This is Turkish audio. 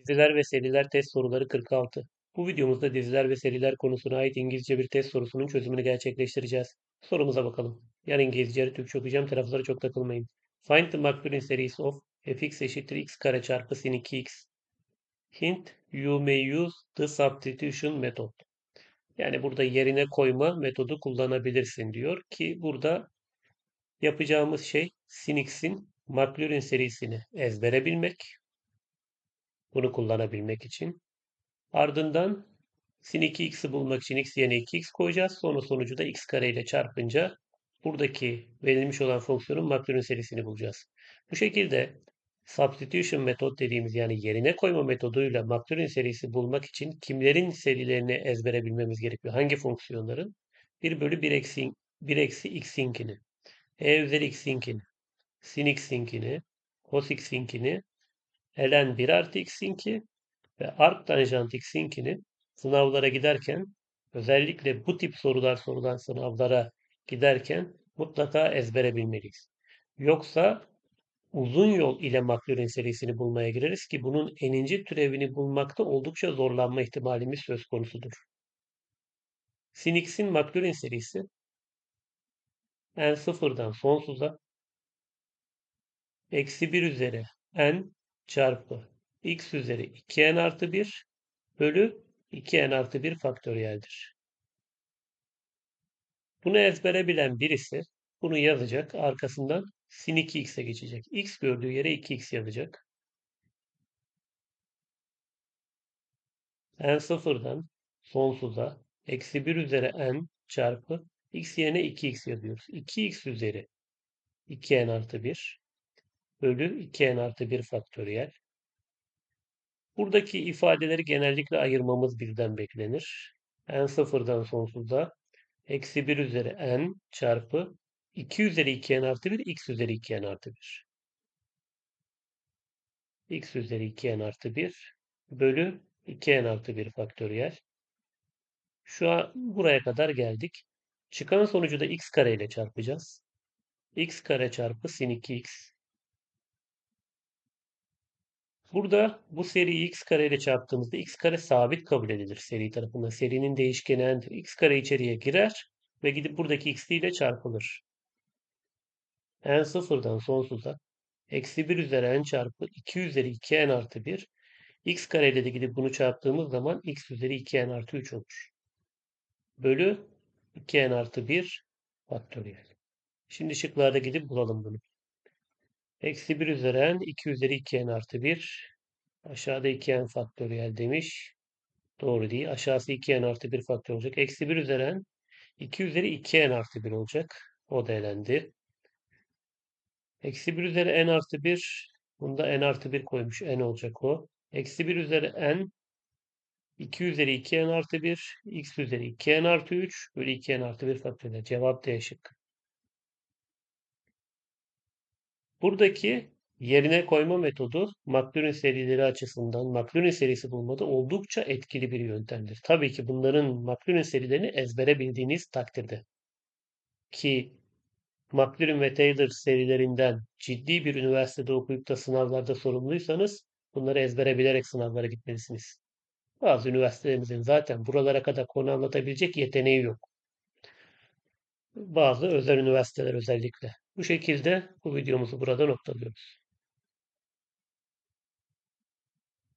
Diziler ve seriler test soruları 46. Bu videomuzda diziler ve seriler konusuna ait İngilizce bir test sorusunun çözümünü gerçekleştireceğiz. Sorumuza bakalım. Yarın İngilizce Türkçe okuyacağım. Taraflara çok takılmayın. Find the Maclaurin series of fx eşittir x kare çarpı sin 2x. Hint, you may use the substitution method. Yani burada yerine koyma metodu kullanabilirsin diyor ki burada yapacağımız şey sin x'in Maclaurin serisini ezbere bilmek. Bunu kullanabilmek için. Ardından sin 2x'i bulmak için x yerine 2x koyacağız. Sonra sonucu da x kare ile çarpınca buradaki verilmiş olan fonksiyonun Maclaurin serisini bulacağız. Bu şekilde substitution metot dediğimiz yani yerine koyma metoduyla Maclaurin serisi bulmak için kimlerin serilerini ezbere bilmemiz gerekiyor? Hangi fonksiyonların? 1 bölü 1 eksi, 1 eksi x'inkini, e üzeri x'inkini, sin x'inkini, cos x'inkini, ln 1 artı x'inki ve arc tanjant x'inkini sınavlara giderken özellikle bu tip sorular sorulan sınavlara giderken mutlaka ezbere bilmeliyiz. Yoksa uzun yol ile Maclaurin serisini bulmaya gireriz ki bunun eninci türevini bulmakta oldukça zorlanma ihtimalimiz söz konusudur. Sin x'in Maclaurin serisi n sıfırdan sonsuza eksi 1 üzeri n çarpı x üzeri 2n artı 1 bölü 2n artı 1 faktöriyeldir. Bunu ezbere bilen birisi bunu yazacak. Arkasından sin 2x'e geçecek. x gördüğü yere 2x yazacak. n sıfırdan sonsuza eksi 1 üzeri n çarpı x yerine 2x yazıyoruz. 2x üzeri 2n artı 1 bölü 2n artı 1 faktöriyel. Buradaki ifadeleri genellikle ayırmamız birden beklenir. n sıfırdan sonsuza eksi 1 üzeri n çarpı 2 üzeri 2n artı 1 x üzeri 2n artı 1. x üzeri 2n artı 1 bölü 2n artı 1 faktöriyel. Şu an buraya kadar geldik. Çıkan sonucu da x kare ile çarpacağız. x kare çarpı sin 2x Burada bu seriyi x kare ile çarptığımızda x kare sabit kabul edilir seri tarafından. Serinin değişkeni x kare içeriye girer ve gidip buradaki x ile çarpılır. n sıfırdan sonsuza eksi 1 üzeri n çarpı 2 üzeri 2n artı 1 x kare ile de gidip bunu çarptığımız zaman x üzeri 2n artı 3 olur. Bölü 2n artı 1 faktöriyel. Şimdi şıklarda gidip bulalım bunu. Eksi 1 üzeri n, 2 üzeri 2n artı 1. Aşağıda 2n faktöriyel demiş. Doğru değil. Aşağısı 2n artı 1 faktör olacak. Eksi 1 üzeri n, 2 üzeri 2n artı 1 olacak. O da elendi. Eksi 1 üzeri n artı 1. Bunda n artı 1 koymuş. n olacak o. Eksi 1 üzeri n, 2 üzeri 2n artı 1. x üzeri 2n artı 3 bölü 2n artı 1 faktöriyel. Cevap D şıkkı. Buradaki yerine koyma metodu Maclaurin serileri açısından Maclaurin serisi bulmada oldukça etkili bir yöntemdir. Tabii ki bunların Maclaurin serilerini ezbere bildiğiniz takdirde. Ki Maclaurin ve Taylor serilerinden ciddi bir üniversitede okuyup da sınavlarda sorumluysanız bunları ezbere bilerek sınavlara gitmelisiniz. Bazı üniversitelerimizin zaten buralara kadar konu anlatabilecek yeteneği yok. Bazı özel üniversiteler özellikle. Bu şekilde bu videomuzu burada noktalıyoruz.